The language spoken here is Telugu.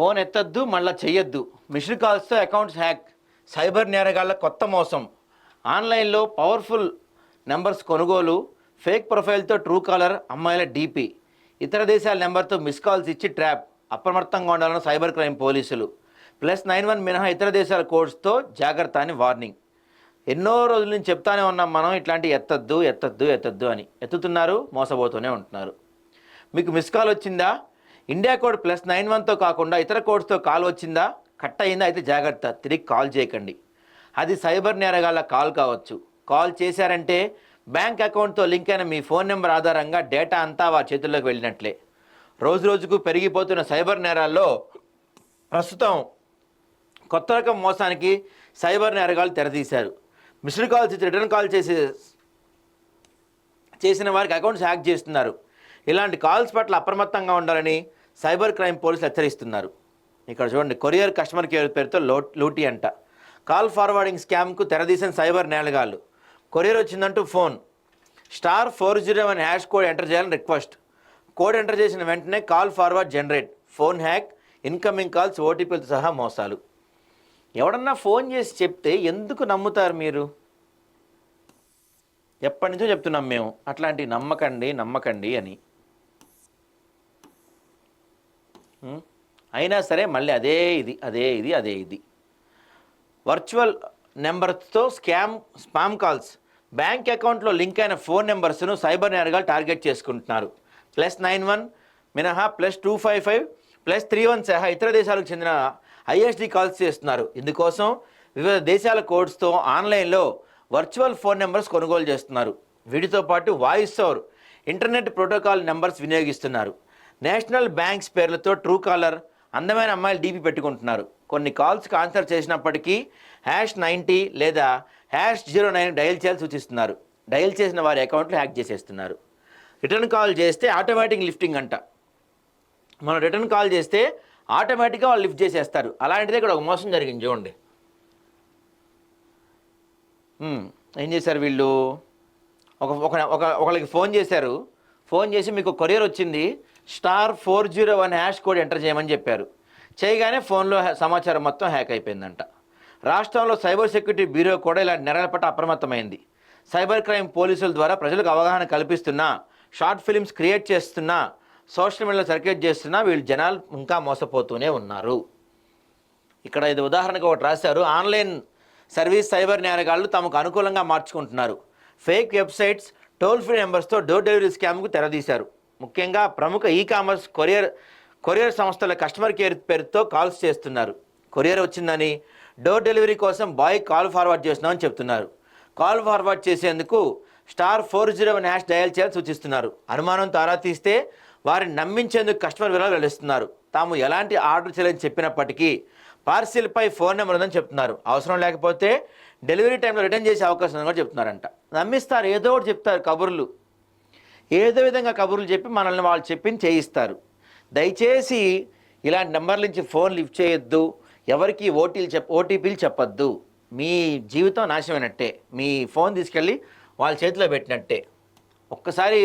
ఫోన్ ఎత్తద్దు మళ్ళీ చెయ్యొద్దు. మిస్డ్ కాల్స్తో అకౌంట్స్ హ్యాక్. సైబర్ నేరగాళ్ళ కొత్త మోసం. ఆన్లైన్లో పవర్ఫుల్ నెంబర్స్ కొనుగోలు ఫేక్ ప్రొఫైల్తో ట్రూ కాలర్ అమ్మాయిల డీపీ. ఇతర దేశాల నెంబర్తో మిస్ కాల్స్ ఇచ్చి ట్రాప్. అప్రమత్తంగా ఉండాలని సైబర్ క్రైమ్ పోలీసులు. ప్లస్ నైన్ వన్ మినహా ఇతర దేశాల కోడ్స్తో జాగ్రత్త అని వార్నింగ్. ఎన్నో రోజుల నుంచి చెప్తానే ఉన్నాం మనం ఇట్లాంటి ఎత్తద్దు ఎత్తద్దు ఎత్తద్దు అని. ఎత్తుతున్నారు మోసపోతూనే ఉంటున్నారు. మీకు మిస్ కాల్ వచ్చిందా? ఇండియా కోడ్ ప్లస్ నైన్ వన్తో కాకుండా ఇతర కోడ్స్తో కాల్ వచ్చిందా? కట్ అయిందా? అయితే జాగ్రత్త. తిరిగి కాల్ చేయకండి. అది సైబర్ నేరగాళ్ళ కాల్ కావచ్చు. కాల్ చేశారంటే బ్యాంక్ అకౌంట్తో లింక్ అయిన మీ ఫోన్ నెంబర్ ఆధారంగా డేటా అంతా వారి చేతుల్లోకి వెళ్ళినట్లే. రోజు రోజుకు పెరిగిపోతున్న సైబర్ నేరాల్లో ప్రస్తుతం కొత్త రకం మోసానికి సైబర్ నేరగాళ్ళు తెరతీశారు. మిస్డ్ కాల్స్ ఇచ్చి రిటర్న్ కాల్ చేసే చేసిన వారికి అకౌంట్స్ హ్యాక్ చేస్తున్నారు. ఇలాంటి కాల్స్ పట్ల అప్రమత్తంగా ఉండాలని సైబర్ క్రైమ్ పోలీసులు హెచ్చరిస్తున్నారు. ఇక్కడ చూడండి కొరియర్ కస్టమర్ కేర్ పేరుతో లో లూటీ అంట. కాల్ ఫార్వర్డింగ్ స్కామ్కు తెరదీసిన సైబర్ నేలగాళ్ళు. Courier వచ్చిందంటూ phone. Star four zero one hash code enter చేయాలని రిక్వెస్ట్. కోడ్ ఎంటర్ చేసిన వెంటనే call forward generate. Phone hack incoming calls ఓటీపీలతో సహా మోసాలు. ఎవడన్నా ఫోన్ చేసి చెప్తే ఎందుకు నమ్ముతారు మీరు? ఎప్పటి నుంచో చెప్తున్నాం మేము. అట్లాంటివి నమ్మకండి నమ్మకండి అని. అయినా సరే మళ్ళీ అదే ఇది అదే ఇది అదే ఇది. వర్చువల్ నెంబర్స్తో స్కామ్ స్పామ్ కాల్స్. బ్యాంక్ అకౌంట్లో లింక్ అయిన ఫోన్ నెంబర్స్ను సైబర్ నేరగాలు టార్గెట్ చేసుకుంటున్నారు. ప్లస్ నైన్ వన్ మినహా plus two five five plus three one సహా ఇతర దేశాలకు చెందిన ఐఎస్డి కాల్స్ చేస్తున్నారు. ఇందుకోసం వివిధ దేశాల కోడ్స్తో ఆన్లైన్లో వర్చువల్ ఫోన్ నెంబర్స్ కొనుగోలు చేస్తున్నారు. వీటితో పాటు voice over internet protocol numbers వినియోగిస్తున్నారు. నేషనల్ బ్యాంక్స్ పేర్లతో ట్రూ కాలర్ అందమైన అమ్మాయిలు డీపీ పెట్టుకుంటున్నారు. కొన్ని కాల్స్కి ఆన్సర్ చేసినప్పటికీ హ్యాష్ నైంటీ లేదా హ్యాష్ జీరో నైన్ డయల్ చేయాలి సూచిస్తున్నారు. డయల్ చేసిన వారి అకౌంట్లు హ్యాక్ చేసేస్తున్నారు. రిటర్న్ కాల్ చేస్తే ఆటోమేటిక్ లిఫ్టింగ్ అంట. మనం రిటర్న్ కాల్ చేస్తే ఆటోమేటిక్గా వాళ్ళు లిఫ్ట్ చేసేస్తారు. అలాంటిది ఇక్కడ ఒక మోసం జరిగింది చూడండి. ఏం చేశారు వీళ్ళు? ఒక ఒక ఒక ఒకళ్ళకి ఫోన్ చేశారు. ఫోన్ చేసి మీకు కొరియర్ వచ్చింది. Star four zero one hash code enter చేయమని చెప్పారు. చేయగానే ఫోన్లో సమాచారం మొత్తం హ్యాక్ అయిపోయిందంట. రాష్ట్రంలో సైబర్ సెక్యూరిటీ బ్యూరో కూడా ఇలాంటి నేరాల పట్ల అప్రమత్తమైంది. సైబర్ క్రైమ్ పోలీసుల ద్వారా ప్రజలకు అవగాహన కల్పిస్తున్నా షార్ట్ ఫిలిమ్స్ క్రియేట్ చేస్తున్నా సోషల్ మీడియాలో సర్క్యులేట్ చేస్తున్నా వీళ్ళు జనాలు ఇంకా మోసపోతూనే ఉన్నారు. ఇక్కడ ఇది ఉదాహరణకు ఒకటి రాశారు. ఆన్లైన్ సర్వీస్ సైబర్ నేరగాళ్ళు తమకు అనుకూలంగా మార్చుకుంటున్నారు. ఫేక్ వెబ్సైట్స్ టోల్ ఫ్రీ నెంబర్స్తో డోర్ డెలివరీ స్కామ్కు తెరదీశారు. ముఖ్యంగా ప్రముఖ ఈ కామర్స్ కొరియర్ కొరియర్ సంస్థల కస్టమర్ కేర్ పేరుతో కాల్స్ చేస్తున్నారు. కొరియర్ వచ్చిందని డోర్ డెలివరీ కోసం బాయ్ కాల్ ఫార్వర్డ్ చేస్తున్నామని చెప్తున్నారు. కాల్ ఫార్వర్డ్ చేసేందుకు star four zero one hash dial చేయాలని సూచిస్తున్నారు. అనుమానం తారా తీస్తే వారిని నమ్మించేందుకు కస్టమర్ వివరాలు వెలుస్తున్నారు తాము ఎలాంటి ఆర్డర్ చేయాలని చెప్పినప్పటికీ పార్సిల్పై ఫోన్ నెంబర్ ఉందని చెప్తున్నారు. అవసరం లేకపోతే డెలివరీ టైంలో రిటర్న్ చేసే అవకాశం ఉందని కూడా చెప్తున్నారంట. నమ్మిస్తారు ఏదో ఒకటి చెప్తారు కబుర్లు. ఏదో విధంగా కబుర్లు చెప్పి మనల్ని వాళ్ళు చెప్పింది చేయిస్తారు. దయచేసి ఇలాంటి నెంబర్ల నుంచి ఫోన్ లిఫ్ట్ చేయొద్దు. ఎవరికి ఓటీలు చెప్ ఓటీపీలు చెప్పొద్దు. మీ జీవితం నాశమైనట్టే మీ ఫోన్ తీసుకెళ్ళి వాళ్ళ చేతిలో పెట్టినట్టే. ఒక్కసారి